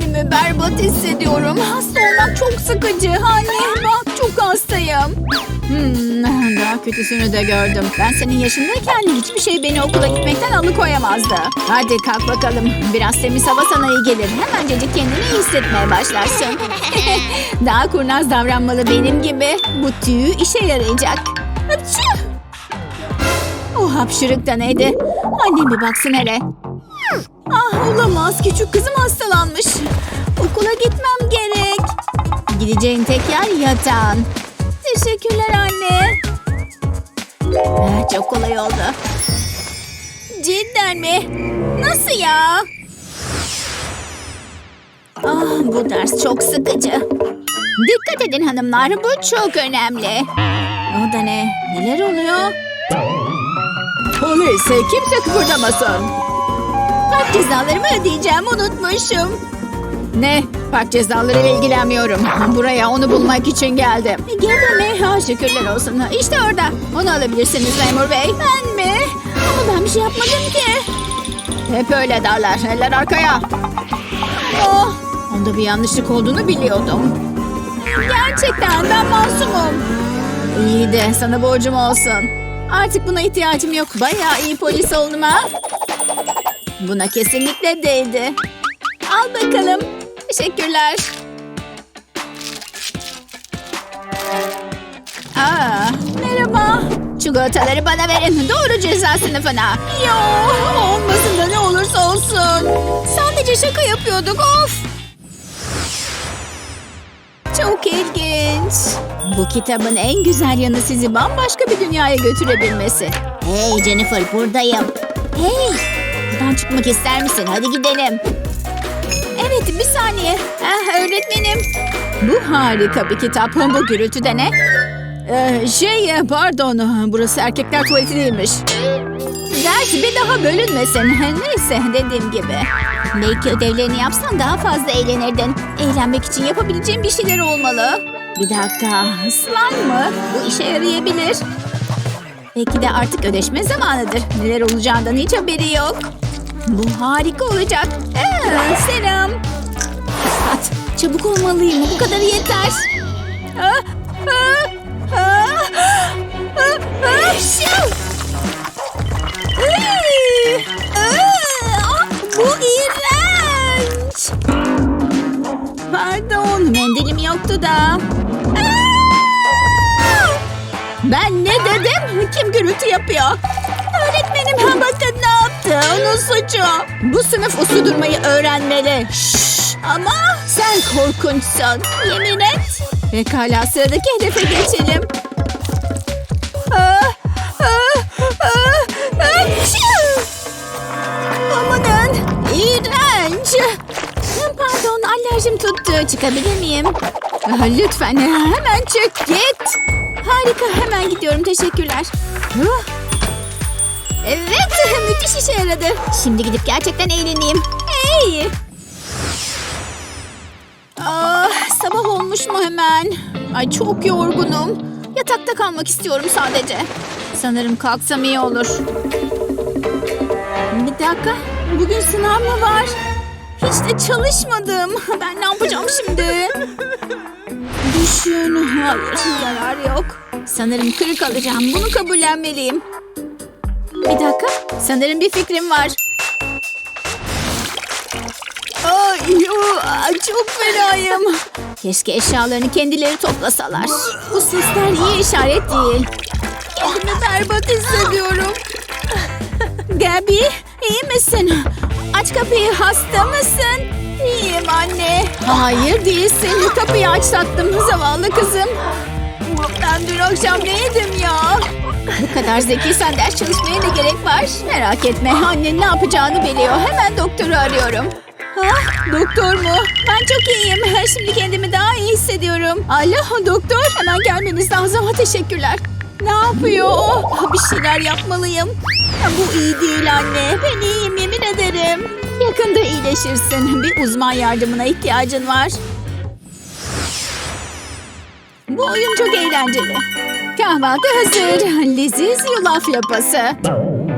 Kendimi berbat hissediyorum. Hasta olmak çok sıkıcı. Anne bak çok hastayım. Hmm, daha kötüsünü de gördüm. Ben senin yaşındayken hiçbir şey beni okula gitmekten alıkoyamazdı. Hadi kalk bakalım. Biraz temiz hava sana iyi gelir. Hemencecik kendini iyi hissetmeye başlarsın. daha kurnaz davranmalı benim gibi. Bu tüy işe yarayacak. Hapşu! O hapşırık da neydi? Annem bir baksın hele. Ah olamaz. Küçük kızım hastalanmış. Okula gitmem gerek. Gideceğin tek yer yatağın. Teşekkürler anne. Ah, çok kolay oldu. Cidden mi? Nasıl ya? Ah, bu ders çok sıkıcı. Dikkat edin hanımlar, bu çok önemli. O da ne? Neler oluyor? Polis, kimse kıpırdamasın. Park cezalarımı ödeyeceğim, unutmuşum. Ne? Park cezalarıyla ilgilenmiyorum. Buraya onu bulmak için geldim. Gene mi? Ha, şükürler olsun. İşte orada. Onu alabilirsiniz memur bey. Ben mi? Ama ben bir şey yapmadım ki. Hep öyle derler. Eller arkaya. Oh, onda bir yanlışlık olduğunu biliyordum. Gerçekten ben masumum. İyi de sana borcum olsun. Artık buna ihtiyacım yok. Bayağı iyi polis oldum ha. Buna kesinlikle değdi. Al bakalım. Teşekkürler. Aa, merhaba. Çikolataları bana verin. Doğru ceza sınıfına. Yo, olmasın da ne olursa olsun. Sadece şaka yapıyorduk. Of. Çok ilginç. Bu kitabın en güzel yanı sizi bambaşka bir dünyaya götürebilmesi. Hey Jennifer buradayım. Hey buradan çıkmak ister misin? Hadi gidelim. Evet bir saniye. Ah, öğretmenim. Bu harika bir kitap. Bu gürültü de ne? Ee, şey pardon burası erkekler tuvaleti değilmiş. Ders bir daha bölünmesin. Neyse dediğim gibi. Belki ödevlerini yapsan daha fazla eğlenirdin. Eğlenmek için yapabileceğin bir şeyler olmalı. Bir dakika. Slime mı? Bu işe yarayabilir. Belki de artık ödeşme zamanıdır. Neler olacağından hiç haberi yok. Bu harika olacak. Aa, selam. At, çabuk olmalıyım. Bu kadar yeter. Ah, şiu. Iy, ah, Bu iğrenç. Pardon, mendilim yoktu da. Aa! Ben ne dedim? Kim gürültü yapıyor? Öğretmenim ha bakın yaptı? Onun suçu. Bu sınıf uslu durmayı öğrenmeli. Şşş, ama sen korkunçsun. Yemin et. Pekala sıradaki hedefe geçelim. Ah, ah, ah, ah, şiu! Amanın. İğrenç. Pardon alerjim tuttu. Çıkabilir miyim? Ah, Lütfen hemen çık git. Harika hemen gidiyorum teşekkürler. Huh. Evet müthiş işe yaradı. Şimdi gidip gerçekten eğleneyim. Hey. Ah, sabah olmuş mu hemen? Ay çok yorgunum. Yatakta kalmak istiyorum sadece. Sanırım kalksam iyi olur. Bir dakika. Bugün sınav mı var? Hiç de çalışmadım. Ben ne yapacağım şimdi? Düşün. Hayır, zarar yok. Sanırım kırık alacağım. Bunu kabullenmeliyim. Bir dakika. Sanırım bir fikrim var. Ay, çok fenayım. Keşke eşyalarını kendileri toplasalar. Bu sesler iyi işaret değil. Kendimi berbat hissediyorum. Gabi, iyi misin? Aç kapıyı, hasta mısın? İyiyim anne. Hayır değilsin. Kapıyı aç tatlım, zavallı kızım. Ben dün akşam ne yedim ya? Bu kadar zekiysen ders çalışmaya ne gerek var? Merak etme, annen ne yapacağını biliyor. Hemen doktoru arıyorum. Ha, doktor mu? Ben çok iyiyim. Şimdi kendimi daha iyi hissediyorum. Alo doktor, hemen gelmeniz lazım. Teşekkürler. Ne yapıyor o? Bir şeyler yapmalıyım. Bu iyi değil anne. Ben iyiyim yemin ederim. Yakında iyileşirsin. Bir uzman yardımına ihtiyacın var. Bu oyun çok eğlenceli. Kahvaltı hazır. Leziz yulaf lapası.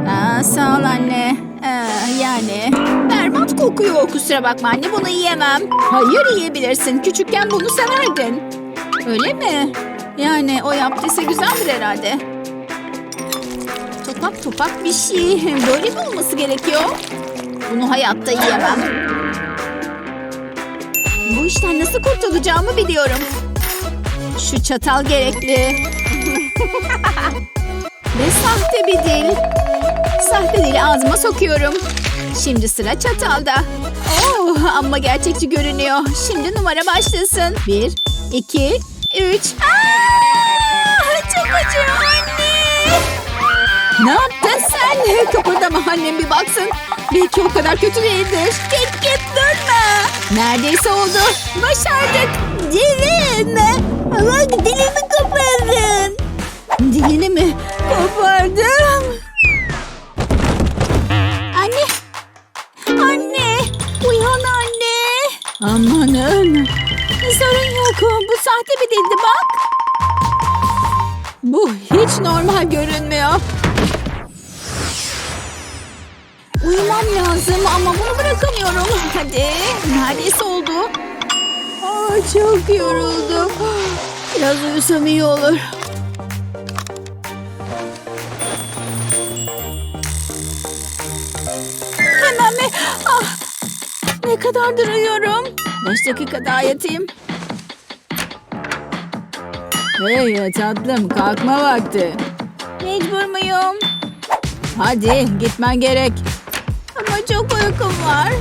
Aa, sağ ol anne. Ee, yani berbat kokuyor. Kusura bakma anne bunu yiyemem. Hayır yiyebilirsin. Küçükken bunu severdin. Öyle mi? Yani o yaptıysa güzeldir herhalde. Topak topak bir şey. Böyle mi olması gerekiyor? Bunu hayatta yiyemem. Bu işten nasıl kurtulacağımı biliyorum. Şu çatal gerekli. Ve sahte bir dil. Sahte dili ağzıma sokuyorum. Şimdi sıra çatalda. Oh, ama gerçekçi görünüyor. Şimdi numara başlasın. Bir, iki, üç. Aa, çok acıyor anne. Ne yaptın sen? Kıpırdama annem bir baksın. Belki o kadar kötü değildir. Git git durma. Neredeyse oldu. Başardık. Dilim. Bak dilimi kopardın. Dilini mi kopardım? Anne. Anne. Uyan anne. Amanın. Sorun yok. Bu sahte bir dildi bak. Bu hiç normal görünmüyor. Uyumam lazım ama bunu bırakamıyorum. Hadi. Neredeyse oldu. Aa, çok yoruldum. Biraz uyusam iyi olur. Mi? Ah, ne kadardır uyuyorum? Beş dakika daha yatayım. Hey tatlım kalkma vakti. Mecbur muyum? Hadi gitmen gerek. Ama çok uykum var.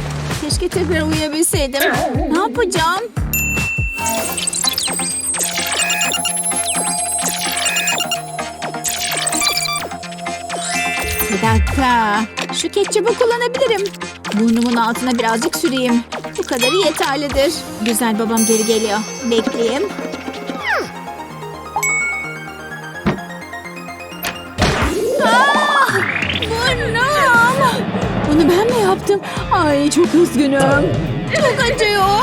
Keşke tekrar uyuyabilseydim. Ne yapacağım? Bir dakika. Şu ketçabı kullanabilirim. Burnumun altına birazcık süreyim. Bu kadarı yeterlidir. Güzel babam geri geliyor. Bekleyeyim. Ah! Burnum! Bunu ben mi yaptım? Ay çok üzgünüm. Çok acıyor.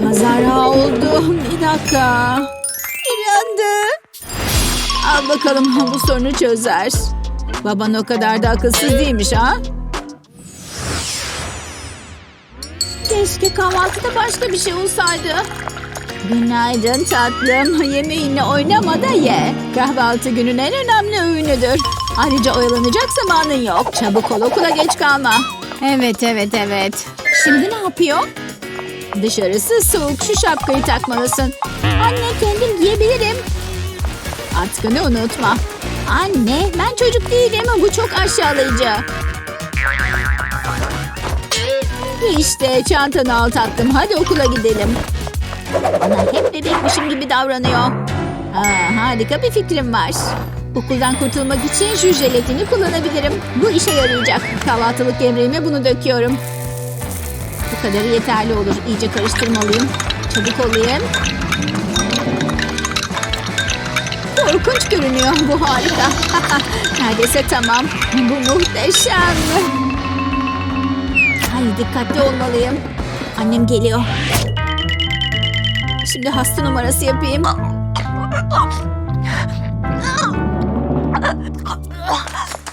Kazara oldu. Bir dakika. Al bakalım bu sorunu çözer. Baban o kadar da akılsız değilmiş ha? Keşke kahvaltıda başka bir şey olsaydı. Günaydın tatlım. Yemeğinle oynama da ye. Kahvaltı günün en önemli öğünüdür. Ayrıca oyalanacak zamanın yok. Çabuk ol okula geç kalma. Evet evet evet. Şimdi ne yapıyor? Dışarısı soğuk. Şu şapkayı takmalısın. Anne kendim giyebilirim. Atkını unutma. Anne ben çocuk değilim. Bu çok aşağılayıcı. İşte çantanı al tatlım. Hadi okula gidelim. Bana hep bebekmişim gibi davranıyor. Aa, harika bir fikrim var. Okuldan kurtulmak için şu jelatini kullanabilirim. Bu işe yarayacak. Kahvaltılık yemeğime bunu döküyorum. Bu kadarı yeterli olur. İyice karıştırmalıyım. Çabuk olayım. Korkunç görünüyor. Bu harika. Neredeyse tamam. Bu muhteşem. Ay dikkatli olmalıyım. Annem geliyor. Şimdi hasta numarası yapayım.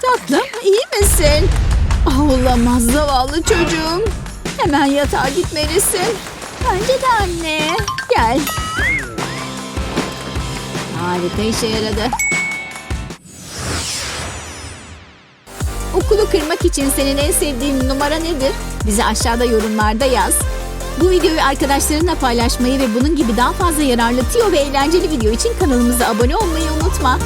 Tatlım iyi misin? Ah, Olamaz zavallı çocuğum. Hemen yatağa gitmelisin. Bence de anne. Gel. Harika işe yaradı. Okulu kırmak için senin en sevdiğin numara nedir? Bize aşağıda yorumlarda yaz. Bu videoyu arkadaşlarınla paylaşmayı ve bunun gibi daha fazla yararlı, tiyo ve eğlenceli video için kanalımıza abone olmayı unutma.